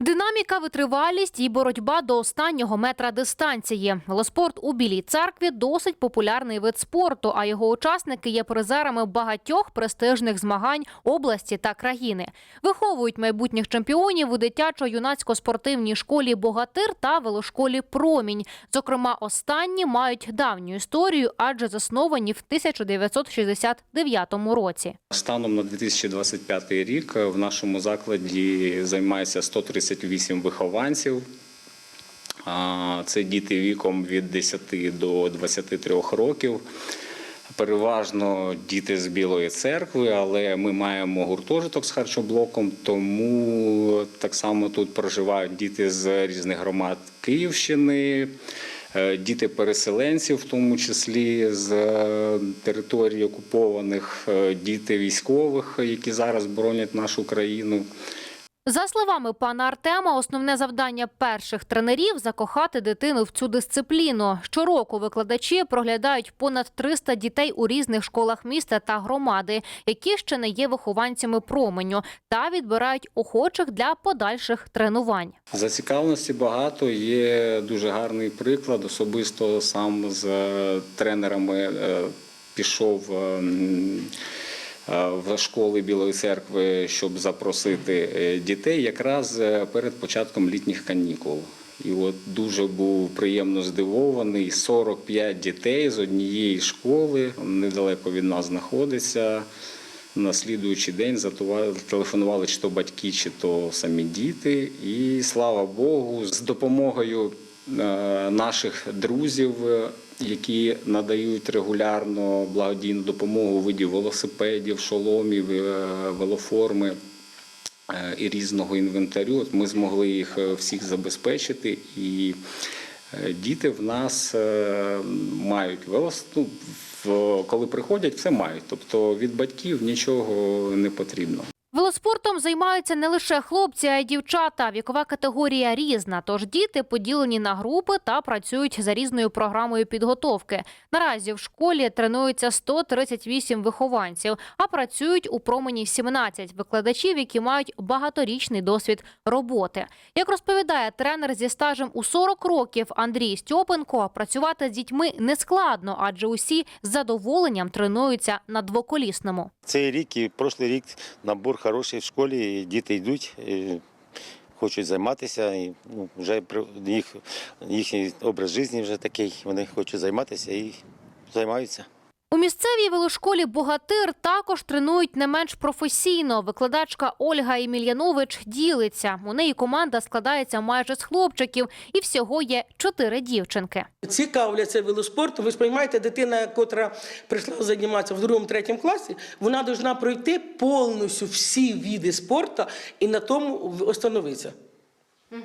Динаміка, витривалість і боротьба до останнього метра дистанції. Велоспорт у Білій церкві досить популярний вид спорту, а його учасники є призерами багатьох престижних змагань області та країни. Виховують майбутніх чемпіонів у дитячо-юнацько-спортивній школі Богатир та велошколі Промінь. Зокрема, останні мають давню історію, адже засновані в 1969 році. Станом на 2025 рік в нашому закладі займається 138 вихованців. Це діти віком від 10 до 23 років. Переважно діти з Білої церкви, але ми маємо гуртожиток з харчоблоком, тому так само тут проживають діти з різних громад Київщини, е, діти переселенців, в тому числі з е, територій окупованих, е, діти військових, які зараз боронять нашу країну. За словами пана Артема, основне завдання перших тренерів закохати дитину в цю дисципліну. Щороку викладачі проглядають понад 300 дітей у різних школах міста та громади, які ще не є вихованцями променю, та відбирають охочих для подальших тренувань. Зацікавленості багато. Є дуже гарний приклад. Особисто сам з тренерами е, пішов е, м, е, в школи Білої церкви, щоб запросити е, дітей якраз е, перед початком літніх канікул. І от дуже був приємно здивований. 45 дітей з однієї школи недалеко від нас знаходиться. На слідуючий день телефонували чи то батьки, чи то самі діти. І слава Богу, з допомогою е, наших друзів, е, які надають регулярно благодійну допомогу у виді велосипедів, шоломів, е, велоформи е, і різного інвентарю. От Ми змогли їх е, всіх забезпечити. І діти в нас мають велос... ну, коли приходять, все мають. Тобто від батьків нічого не потрібно. Велоспортом займаються не лише хлопці, а й дівчата. Вікова категорія різна. Тож діти поділені на групи та працюють за різною програмою підготовки. Наразі в школі тренуються 138 вихованців, а працюють у промені 17 викладачів, які мають багаторічний досвід роботи. Як розповідає тренер зі стажем у 40 років Андрій Стьопенко, працювати з дітьми не складно, адже усі з задоволенням тренуються на двоколісному. Цей рік і прошлий рік набор хороший в школі, і діти йдуть, і хочуть займатися. І, ну, вже їх, їхній образ життя вже такий, вони хочуть займатися і займаються. У місцевій велошколі Богатир також тренують не менш професійно. Викладачка Ольга Емельянович ділиться. У неї команда складається майже з хлопчиків, і всього є чотири дівчинки. цікавляться велоспортом. Ви сприймаєте, дитина, котра прийшла займатися в другому, третьому класі, вона повинна пройти повністю всі види спорту і на тому остановитися.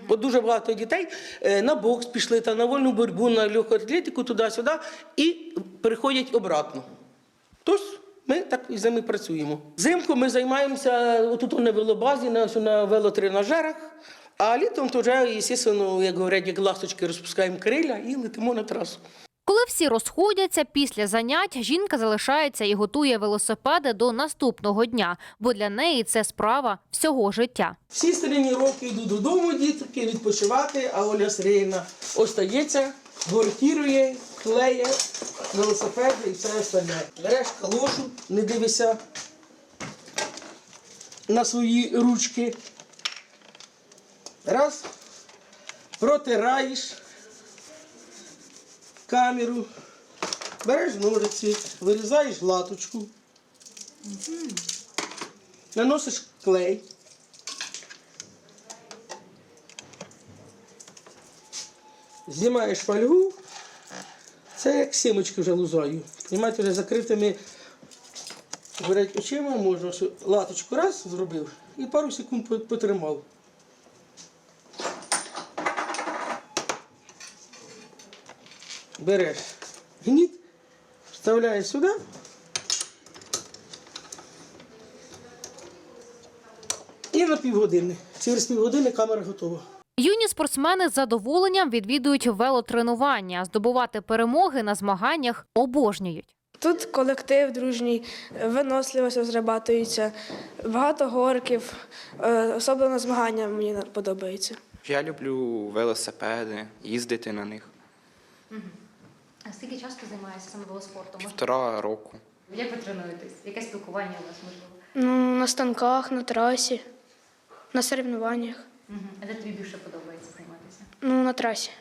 Бо дуже багато дітей е, на бокс пішли, та на вольну боротьбу, на легку атлетику, туди-сюди, і переходять обратно. Тож ми так і з ними працюємо. Взимку ми займаємося отут на велобазі, на, на велотренажерах, а літом то вже, звісно, як говорять, як ласточки розпускаємо криля і летимо на трасу. Коли всі розходяться після занять, жінка залишається і готує велосипеди до наступного дня, бо для неї це справа всього життя. Всі старинні роки йдуть додому, дітки, відпочивати, а Оля Сергіївна остається, гортірує, клеє велосипеди і все остальне. Береш калошу, не дивишся на свої ручки. Раз, протираєш камеру, береш ножиці, вирізаєш латочку, наносиш клей. Знімаєш фольгу, це як сімочки вже лузаю. Знімаєте вже закритими очима, можна латочку раз зробив і пару секунд потримав. Береш гніт, вставляєш сюди. І на півгодини. Через півгодини камера готова. Юні спортсмени з задоволенням відвідують велотренування, здобувати перемоги на змаганнях обожнюють. Тут колектив дружній, виносливість розрабатується, багато горків, е, особливо змагання мені подобається. Я люблю велосипеди, їздити на них. Скільки часто займаєшся саме велоспортом? Півтора року. Як ви тренуєтесь? Яке спілкування у вас можливо? Ну, на станках, на трасі, на соревнованнях, А де тобі більше подобається займатися? ну, на трасі.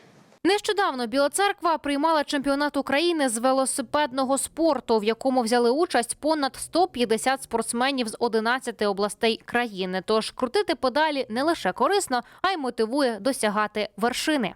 Нещодавно Біла Церква приймала чемпіонат України з велосипедного спорту, в якому взяли участь понад 150 спортсменів з 11 областей країни. Тож крутити педалі не лише корисно, а й мотивує досягати вершини.